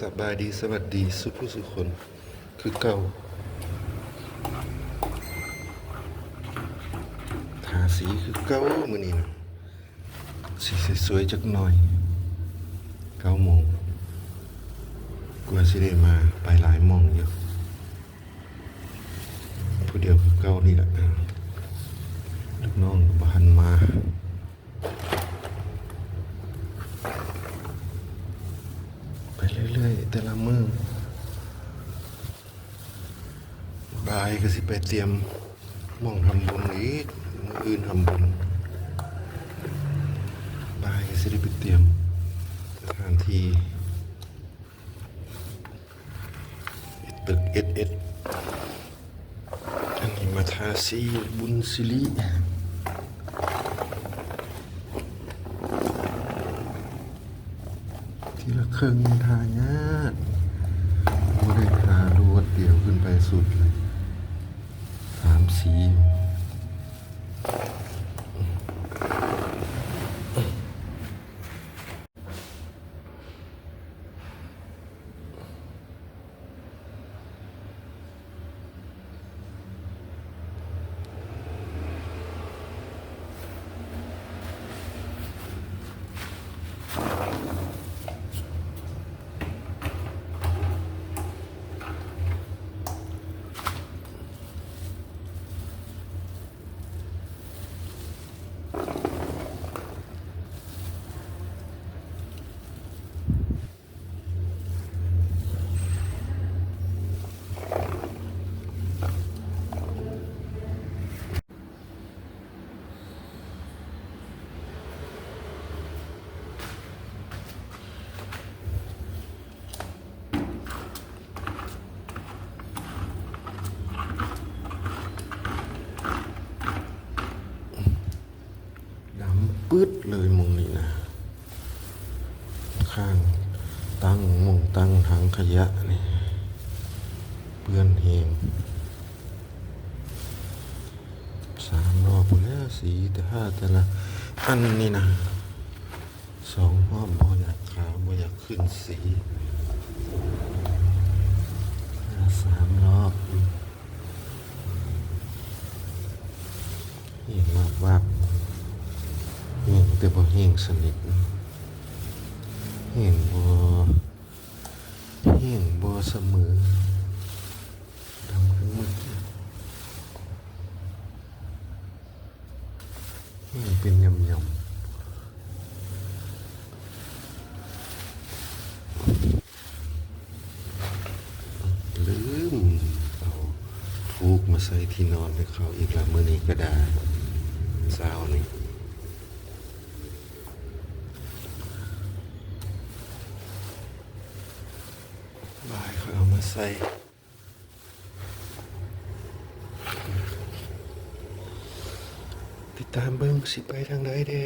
สบายดีสวัสดีสุผู้สุคนคือเก่าทาสีคือเก่ามือนี้นะสีสวยๆจักหน่อยเก้าโมงกว่าสิได้มาไปหลายโมงอยู่ผู้เดียวคือเก่านี่แหละลูกน้องบ้านมา ไปเรื่อยๆ แต่ละมือบายก็สิไปเตรียมมองทำบุญอีกมืออื่นทำบุญบายก็สิได้ไปเตรียมสถานที่ตึกเอ็ดเอ็ดอันนี้มาทาสีบุญสิริ ทีละครึ่งทางาดไม่ได้ทารวดเดียวขึ้นไปสุดเลยสามสีอยู่ ดำ ปื๊ดเลยมุงนี่นะ ข้างตั้งมงตั้งถังขยะนี่เปื้อนเฮงสามรอบแล้วสีแต่ห้าแต่ละอันนี่นะสองรอบบอยากขาวบ่อยากขึ้นสีสามรอบเห็นวับวับ แต่บ่เห็นสนิทเห็นบ่เห็นบ่เสมอดำขึ้นหมดเห็นเป็นยำยำลืมเอาทูกมาใส่ที่นอนให้เขาอีกแล้วมื้อนี้ก็ได้เช้านี้ บาย เขาเอามาใส่ติดตามเบิ้งสิไปทางไหนเด้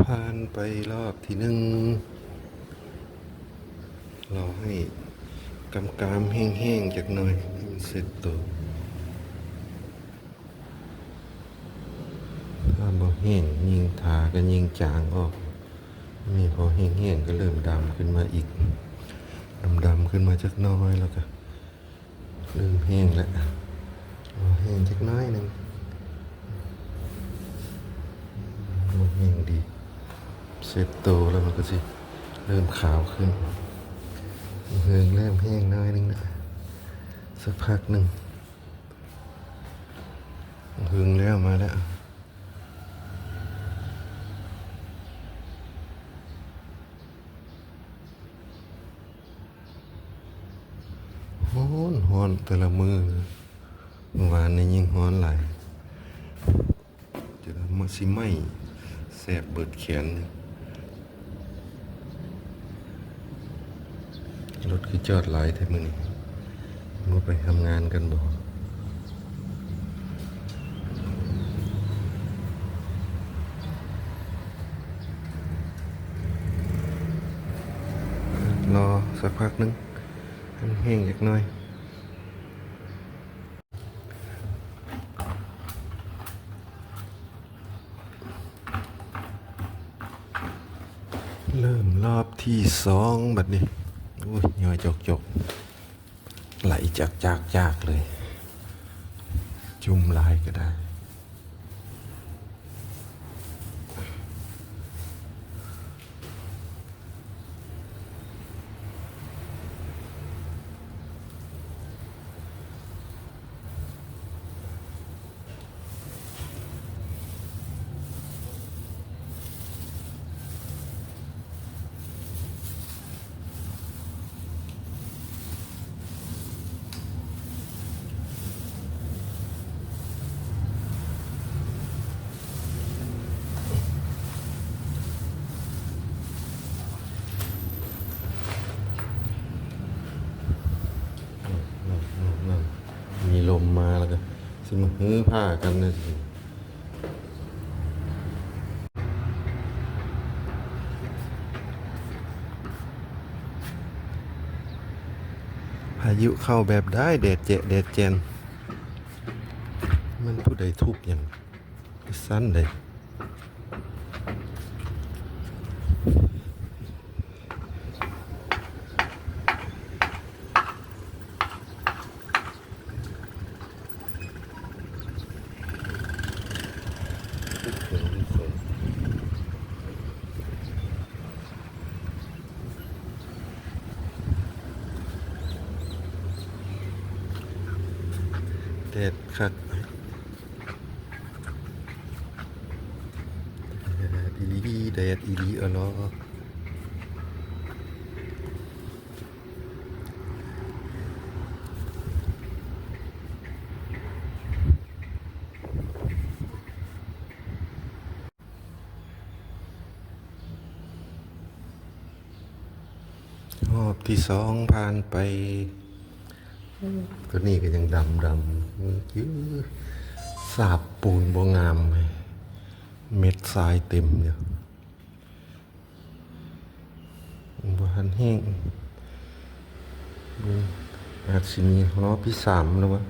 ผ่านไปรอบที่หนึ่งรอให้กำกามแห้งๆจากหน่อยมันเสร็จตัว ถ้าบ่แห้งยิงทาก็ยิงจางออก นี่พอแห้งๆก็เริ่มดำขึ้นมาอีกดำๆขึ้นมาจักน้อยแล้วก็เริ่มแห้งแล้วแห้งจักน้อยหนึ่งบ่แห้งดีเสร็จโตแล้วมันก็สิเริ่มขาวขึ้นเฮิงเริ่มแห้งน้อยหนึงนะสักพักหนึ่งเฮิงแล้วมาแล้ว ฮ้อนฮ้อน แต่ละมือเมื่อวานนี้ยิ่งฮ้อนหลายจะมาสิไหมแสบเบิดแขนเลยรถคือจอดหลายแต่มือนี้มาไปทำงานกันบ่รอสักพักนึงให้มันแห้งเล็กน้อย เริ่มรอบที่สองบัดนี้โอ้ยย่อยจกจกไหลจากจากจากเลย จุ่มลายก็ได้ นั่นนั่นนั่นมีลมมาแล้วก็สิ มาฮื้อผ้ากันนะสิพายุเข้าแบบได้แดดเจะแดดแจน มันผู้ใดทุบอย่างสั้นเลยแดดคักแดด อีลีแดดอีลีอะเนาะรอบที่สองผ่านไปตัวนี้ก็ยังดำดำยื้อสาบปูนบงามไหม เม็ดทรายเต็มอยู่บหันแห้งดูอาจสิมีรอบที่สามแล้ววะ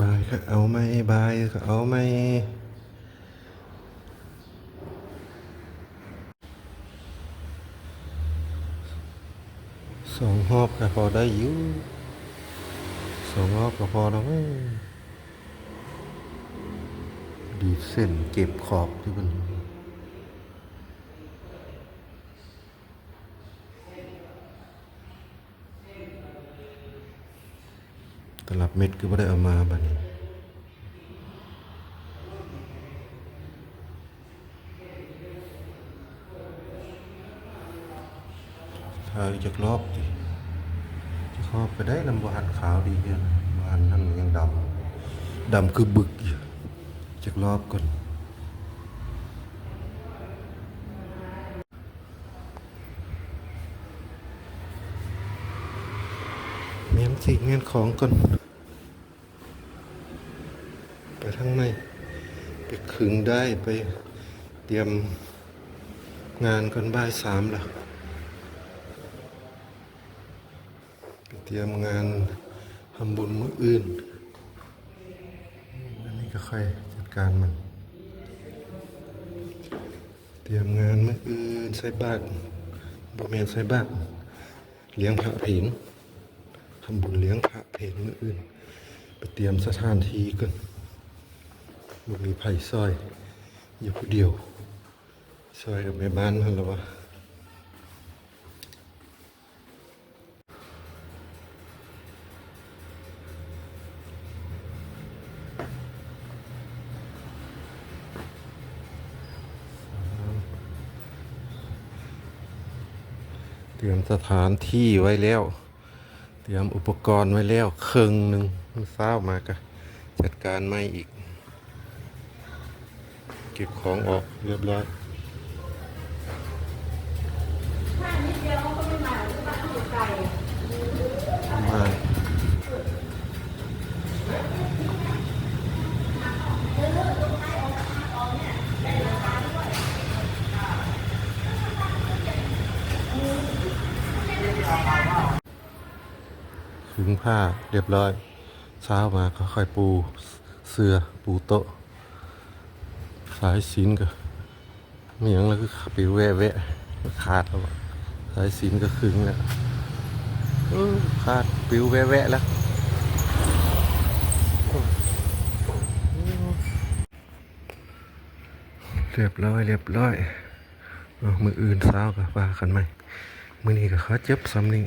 บายก็เอาไหมบายก็เอาไหม สองหอบก็พอได้อยู่สองหอบก็พอแล้วมั้งดีเส้นเก็บขอบที่มันตลับเม็ดก็ไม่ได้เอามาบัดนี้ ทายจากรอบดิจากรอบก็ได้นำบหันขาวดีเยอะบหันนั่นยังดำดำคือบึกอยู่จากรอบก่อนเมียนสิ่งเมียนของก่อนไปทางในไปขึงได้ไปเตรียมงานก่อนบ่ายสามแล้ว เตรียมงานทำบุญมื้ออื่น อันนี้ก็ค่อยจัดการมัน เตรียมงานมื้ออื่นใส่บาตรบ่แม่นใส่บาตรเลี้ยงพระเพนทำบุญเลี้ยงพระเพนมื้ออื่น ไปเตรียมสถานที่กันบ่มีไผซอย อยู่ผู้เดียวซอยกับแม่บ้านนั่นแหละวะ เตรียมสถานที่ไว้แล้ว เตรียมอุปกรณ์ไว้แล้วเครึ่งหนึ่งมันเศร้ามาก็จัดการไม่อีก เก็บของออกเรียบร้อยมาึงผ้าเรียบร้อย เช้ามาก็ค่อยปูเสื้อปูโต๊ะ สายสินก็ไม่อย่างแล้วก็ปิวแวะแวะขาดแล้วสายสินก็ขึงแล้วขาดปิวแวะแวะแล้วเรียบร้อยเรียบร้อยมืออื่นเช้ากับว่ากันไหมมือนี้ก็เขาเจ็บซ้ำนี่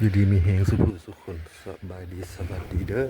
อยู่ดีมีแหงสุขสุขคนสบายดีสวัสดีเด้อ